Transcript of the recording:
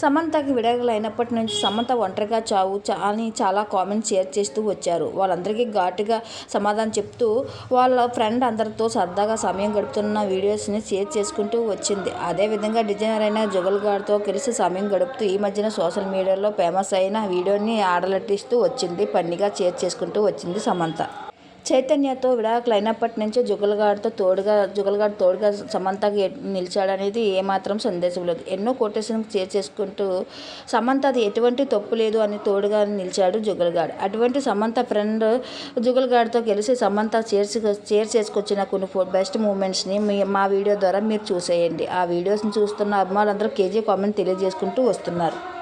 సమంతకి విడగలైనప్పటి నుంచి సమంత ఒంటరిగా చావు చా అని చాలా కామెంట్స్ షేర్ చేస్తూ వచ్చారు. వాళ్ళందరికీ ఘాటుగా సమాధానం చెప్తూ వాళ్ళ ఫ్రెండ్ అందరితో సరదాగా సమయం గడుపుతున్న వీడియోస్ని షేర్ చేసుకుంటూ వచ్చింది. అదేవిధంగా డిజైనర్ అయిన జుగల్ గారితో కలిసి సమయం గడుపుతూ ఈ మధ్యన సోషల్ మీడియాలో ఫేమస్ అయిన వీడియోని ఆడలట్టిస్తూ వచ్చింది. పన్నిగా షేర్ చేసుకుంటూ వచ్చింది సమంత. చైతన్యతో విడాకులు అయినప్పటి నుంచే జుగలగాడితో తోడుగా జుగల్గాడ్ తోడుగా సమంతకి నిలిచాడనేది ఏమాత్రం సందేశం లేదు. ఎన్నో కోటేషన్ షేర్ చేసుకుంటూ సమంత అది ఎటువంటి తప్పు లేదు అని తోడుగా నిలిచాడు జుగల్గాడ్. అటువంటి సమంత ఫ్రెండ్ జుగల్గాడ్తో కలిసి సమంత షేర్ చేర్ చేసుకొచ్చిన కొన్ని ఫో బెస్ట్ మూమెంట్స్ని మీ మా వీడియో ద్వారా మీరు చూసేయండి. ఆ వీడియోస్ని చూస్తున్న అభిమానులందరూ కేజీ కామెంట్ తెలియజేసుకుంటూ వస్తున్నారు.